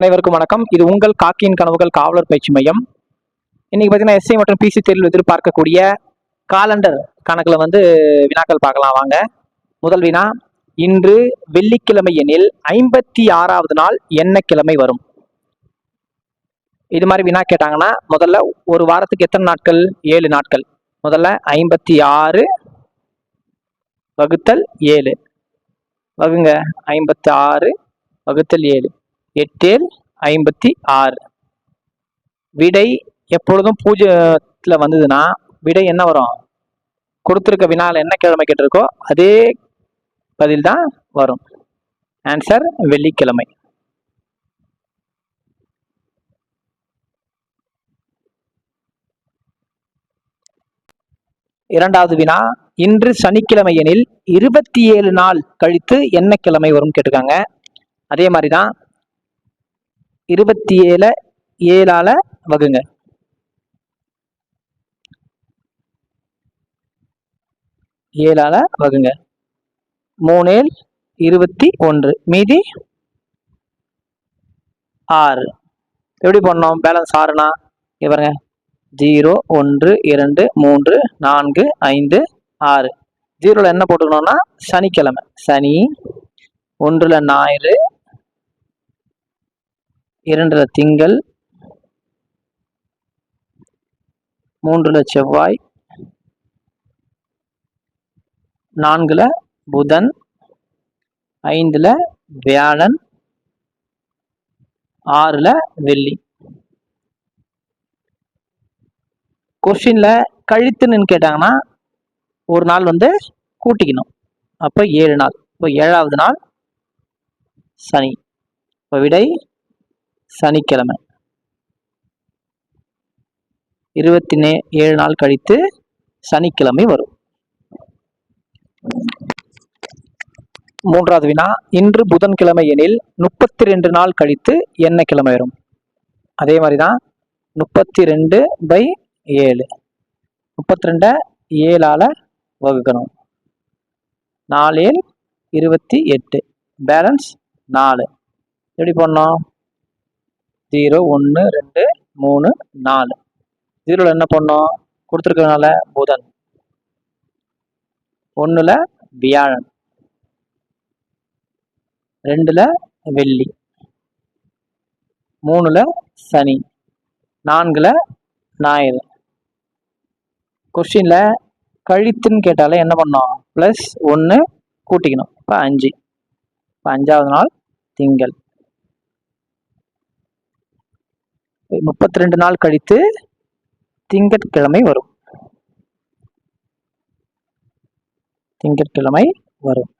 அனைவருக்கும் வணக்கம். இது உங்கள் காக்கியின் கனவுகள் காவலர் பயிற்சி மையம். இன்னைக்கு பார்த்தீங்கன்னா எஸ்ஐ மற்றும் பிசி தேர்வில் எதிர்பார்க்கக்கூடிய காலண்டர் கணக்கில் வந்து வினாக்கள் பார்க்கலாம் வாங்க. முதல் வினா இன்று வெள்ளிக்கிழமை எனில் ஐம்பத்தி ஆறாவது நாள் என்ன கிழமை வரும். இது மாதிரி வினா கேட்டாங்கன்னா முதல்ல ஒரு வாரத்துக்கு எத்தனை நாட்கள்? ஏழு நாட்கள். முதல்ல ஐம்பத்தி ஆறு வகுத்தல் ஏழு. வகுங்க ஐம்பத்தி ஆறு வகுத்தல் ஏழு. எட்டேல் ஐம்பத்தி ஆறு. விடை எப்பொழுதும் பூஜ்ஜியத்தில் வந்ததுன்னா விடை என்ன வரும்? கொடுத்துருக்க வினால என்ன கிழமை கேட்டிருக்கோ அதே பதில் தான் வரும். ஆன்சர் வெள்ளிக்கிழமை. இரண்டாவது வினா இன்று சனிக்கிழமை எனில் இருபத்தி ஏழு நாள் கழித்து என்ன கிழமை வரும் கேட்டிருக்காங்க. அதே மாதிரி தான் இருபத்தி ஏழு ஏழால வகுங்க. ஏழால வகுங்க. மூணேல் இருபத்தி ஒன்று மீதி ஆறு. எப்படி பண்ணோம் பேலன்ஸ் ஆறுனா? இவருங்க பாருங்க. ஜீரோ ஒன்று இரண்டு மூன்று நான்கு ஐந்து ஆறு. ஜீரோவில் என்ன போட்டுக்கணும்னா? சனிக்கிழமை. சனி ஒன்றில் ஞாயிறு இரண்டுல திங்கள் மூன்றுல செவ்வாய் நான்குல புதன் ஐந்துல வியாழன் ஆறுல வெள்ளி. கொஸ்டின்ல கழித்துன்னு கேட்டாங்கன்னா ஒரு நாள் வந்து கூட்டிக்கணும். அப்போ ஏழு நாள். இப்போ ஏழாவது நாள் சனி. இப்போ விடை சனிக்கிழமை. இருபத்தி நே ஏழு நாள் கழித்து சனிக்கிழமை வரும். மூன்றாவது வினா இன்று புதன்கிழமை எனில் முப்பத்தி ரெண்டு நாள் கழித்து என்ன கிழமை வரும். அதே மாதிரி தான் முப்பத்தி ரெண்டு பை ஏழு. முப்பத்தி ரெண்டை ஏழால் வகுக்கணும். நாலு ஏழு இருபத்தி எட்டு. பேலன்ஸ் நாலு. எப்படி பண்ணோம் ஜீரோ ஒன்று ரெண்டு மூணு நாலு. ஜீரோவில் என்ன பண்ணோம்? கொடுத்துருக்கனால புதன். ஒன்றில் வியாழன். ரெண்டில் வெள்ளி. மூணில் சனி. நான்கில் ஞாயிறு. கொஸ்டினில் கழித்துன்னு கேட்டாலே என்ன பண்ணோம்? ப்ளஸ் ஒன்று கூட்டிக்கணும். இப்போ அஞ்சு. இப்போ அஞ்சாவது நாள் திங்கள். முப்பத்தி ரெண்டு நாள் கழித்து திங்கட்கிழமை வரும். திங்கட்கிழமை வரும்.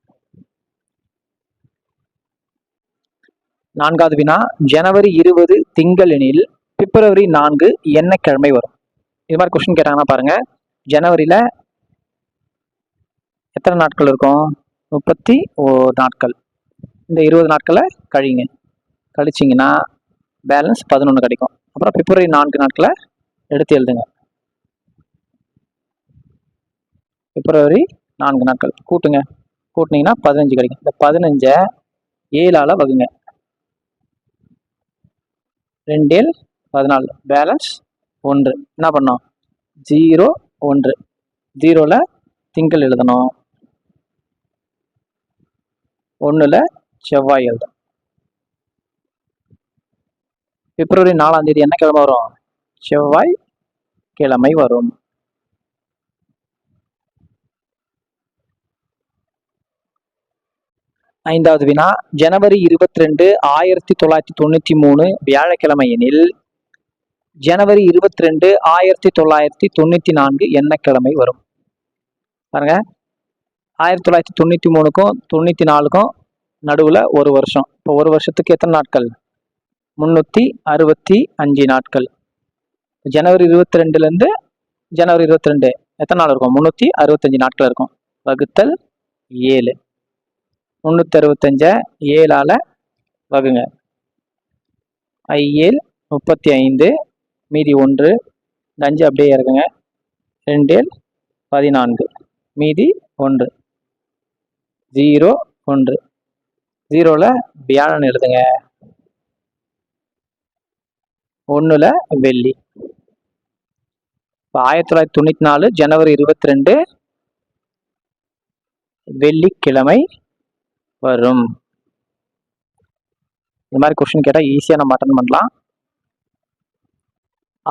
நான்காவது வினா ஜனவரி இருபது திங்கள் எனில் பிப்ரவரி நான்கு என்ன கிழமை வரும். இது மாதிரி கொஸ்டின் கேட்டாங்கன்னா பாருங்க. ஜனவரியில எத்தனை நாட்கள் இருக்கும்? முப்பத்தி ஓ நாட்கள். இந்த இருபது நாட்களை கழிங்க. கழிச்சிங்கன்னா பேலன்ஸ் பதினொன்று கிடைக்கும். அப்புறம் பிப்ரவரி நான்கு நாட்களை எடுத்து எழுதுங்க. பிப்ரவரி நான்கு நாட்கள். கூட்டுங்க. கூட்டினீங்கன்னா பதினஞ்சு கிடைக்கும். இந்த பதினஞ்சை ஏழால் வகுங்க. ரெண்டேல் பதினாலு. பேலன்ஸ் ஒன்று. என்ன பண்ணோம்? ஜீரோ ஒன்று. ஜீரோவில் திங்கள் எழுதணும். ஒன்றில் செவ்வாய் எழுதணும். பிப்ரவரி நாலாம் தேதி என்ன கிழமை வரும்? செவ்வாய் கிழமை வரும். ஐந்தாவது வினா ஜனவரி இருபத்தி ரெண்டு ஆயிரத்தி தொள்ளாயிரத்தி தொண்ணூத்தி மூணு வியாழக்கிழமை எனில் ஜனவரி இருபத்தி ரெண்டு ஆயிரத்தி தொள்ளாயிரத்தி தொண்ணூத்தி நான்கு என்ன கிழமை வரும்? பாருங்க. ஆயிரத்தி தொள்ளாயிரத்தி தொண்ணூத்தி மூணுக்கும் தொண்ணூத்தி நாலுக்கும் நடுவில் ஒரு வருஷம். இப்போ ஒரு வருஷத்துக்கு எத்தனை நாட்கள்? முந்நூற்றி அறுபத்தி அஞ்சு நாட்கள். ஜனவரி இருபத்தி ரெண்டுலேருந்து ஜனவரி இருபத்தி ரெண்டு எத்தனை நாள் இருக்கும்? முந்நூற்றி அறுபத்தஞ்சு நாட்கள் இருக்கும். வகுத்தல் ஏழு. முந்நூற்றி அறுபத்தஞ்சை ஏழால் வகுங்க. ஐஏழு முப்பத்தி ஐந்து மீதி ஒன்று. இந்த அஞ்சு அப்படியே இறக்குங்க. ரெண்டேல் பதினான்கு மீதி ஒன்று. ஜீரோ ஒன்று. ஜீரோவில் வியாழன் எழுதுங்க. ஒன்றுல வெள்ளி. இப்போ ஆயிரத்தி தொள்ளாயிரத்தி தொண்ணூத்தி நாலு ஜனவரி இருபத்தி ரெண்டு வெள்ளிக்கிழமை வரும். இந்த மாதிரி கொஸ்டின் கேட்டால் ஈஸியாக நம்ம அட்டன் பண்ணலாம்.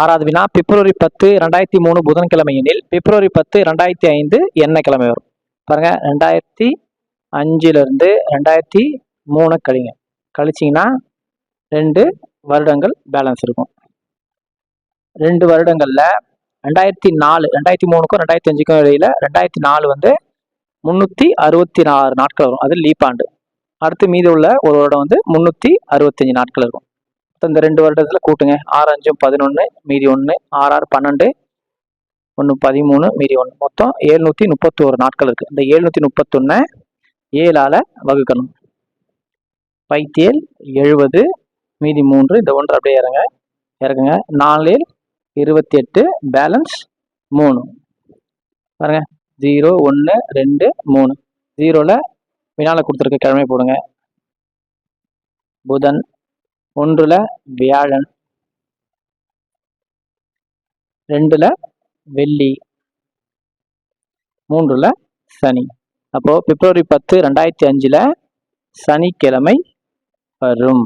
ஆறாவது வினா பிப்ரவரி பத்து ரெண்டாயிரத்தி மூணு புதன்கிழமை எனில் பிப்ரவரி பத்து ரெண்டாயிரத்தி ஐந்து என்ன கிழமை வரும். பாருங்க ரெண்டாயிரத்தி அஞ்சுலேருந்து ரெண்டாயிரத்தி மூணு கழிங்க. கழிச்சிங்கன்னா ரெண்டு வருடங்கள் பேலன்ஸ் இருக்கும். ரெண்டு வருடங்களில் ரெண்டாயிரத்தி நாலு ரெண்டாயிரத்தி மூணுக்கும் ரெண்டாயிரத்தி அஞ்சுக்கும் இடையில ரெண்டாயிரத்தி நாலு வந்து முந்நூற்றி அறுபத்தி நாலு நாட்கள் வரும். அது லீப் ஆண்டு. அடுத்து மீதி உள்ள ஒரு வருடம் வந்து முந்நூற்றி அறுபத்தஞ்சு நாட்கள் இருக்கும். இந்த ரெண்டு வருடத்தில் கூட்டுங்க. ஆறு அஞ்சும் பதினொன்று மீதி ஒன்று ஆறு ஆறு பன்னெண்டு ஒன்று பதிமூணு மீதி ஒன்று மொத்தம் ஏழ்நூற்றி முப்பத்தோரு நாட்கள் இருக்குது இந்த ஏழ்நூற்றி முப்பத்தொன்னு ஏழால் வகுக்கணும். பைத்தேல் எழுபது மீதி மூன்று இந்த ஒன்று அப்படியே இறங்க இறக்குங்க. நாலு இருபத்தி எட்டு பேலன்ஸ் மூணு. பாருங்க. ஜீரோ ஒன்று ரெண்டு மூணு. ஜீரோவில் வினால கொடுத்துருக்க கிழமை போடுங்க. புதன் ஒன்றில் வியாழன். ரெண்டில் வெள்ளி. மூன்றில் சனி. அப்போது பிப்ரவரி பத்து ரெண்டாயிரத்தி அஞ்சில் சனிக்கிழமை வரும்.